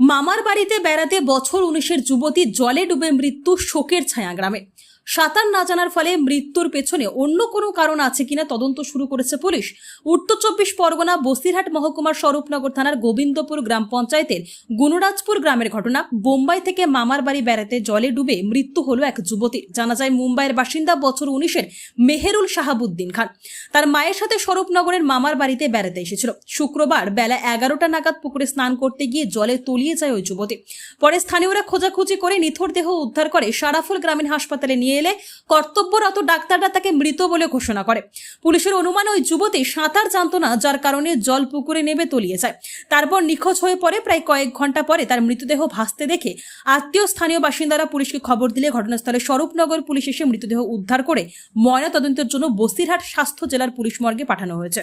মামার বাড়িতে বেড়াতে বছর উনিশের যুবতী জলে ডুবে মৃত্যু শোকের ছায়া গ্রামে। সাঁতার না জানার ফলে মৃত্যুর পেছনে অন্য কোনো কারণ আছে কিনা তদন্ত শুরু করেছে পুলিশ। উত্তর চব্বিশ পরগনা বসিরহাট মহকুমার স্বরূপনগর থানার গোবিন্দপুর গ্রাম পঞ্চায়েতের গুণরাজপুর গ্রামের ঘটনা। বোম্বাই থেকে মামার বাড়ি বেড়াতে জলে ডুবে মৃত্যু হলো এক যুবতীর। জানা যায়, মুম্বাইয়ের বাসিন্দা বছর উনিশের মেহেরুল শাহাবুদ্দিন খান। তার মায়ের সাথে স্বরূপনগরের মামার বাড়িতে বেড়াতে এসেছিল। শুক্রবার বেলা এগারোটা নাগাদ পুকুরে স্নান করতে গিয়ে জলে তলিয়ে যায় ওই যুবতী। পরে স্থানীয়রা খোঁজাখুঁজি করে নিথর দেহ উদ্ধার করে সারাফুল গ্রামীণ হাসপাতালে নিয়ে এলে কর্তব্যরত ডাক্তাররা তাকে মৃত বলে ঘোষণা করে। পুলিশের অনুমান ওই যুবতী সাঁতার জানতো না যার কারণে জল পুকুরে নেবে তলিয়ে যায়। তারপর নিখোঁজ হয়ে পড়ে প্রায় কয়েক ঘণ্টা পরে তার মৃতদেহ ভাসতে দেখে আত্মীয় স্থানীয় বাসিন্দারা পুলিশকে খবর দিলে ঘটনাস্থলে স্বরূপনগর পুলিশ এসে মৃতদেহ উদ্ধার করে ময়না তদন্তের জন্য বসিরহাট স্বাস্থ্য জেলার পুলিশ মর্গে পাঠানো হয়েছে।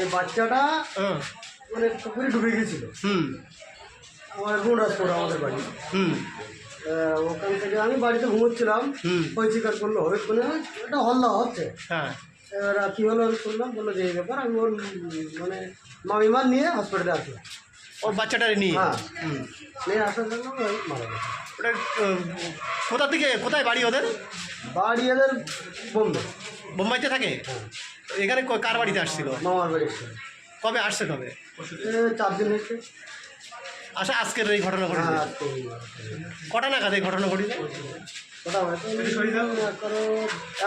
এই বাচ্চাটা মানে পুকুরে ডুবে গেছিল। হুম। আমার গুণরাজপুর আমাদের বাড়ি। হুম। ওখান থেকে আমি বাড়িতে ঘুমোচ্ছিলাম। ওই চিকার করল হবে কোনো একটা হল্লা হচ্ছে। হ্যাঁ। এবার কী হলো আমি শুনলাম বলল যে এই ব্যাপার আমি ওর মানে মামিমার নিয়ে হসপিটালে আসলাম। ওর বাচ্চাটারে নিয়ে? হ্যাঁ। নিয়ে আসার জন্য মারা গেছে। ওটা কোথা থেকে কোথায় বাড়ি ওদের? বাড়ি ওদের বোম্বে। বোম্বাইতে থাকে? হ্যাঁ। এখানে কার বাড়িতে আসছিল? মামার বাড়ি কবে আসছে কবে চার দিন হয়েছে। আচ্ছা আজকের এই ঘটনা ঘটেছে। হ্যাঁ কটা নাগাদ এই ঘটনা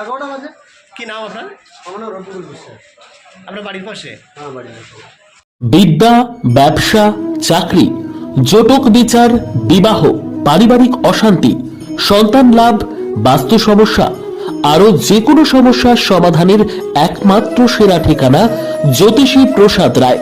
এগারোটা বাজে। কি নাম আপনার? আমার নাম রফিকুল বিশ্বাস। আপনার বাড়ির পাশে? হ্যাঁ বাড়ি আছে বিদ্যা ব্যবসা চাকরি জটক বিচার বিবাহ পারিবারিক অশান্তি সন্তান লাভ বাস্তু সমস্যা আরও যে কোনো সমস্যার সমাধানের একমাত্র সেরা ঠিকানা জ্যোতিষী প্রসাদ রায়।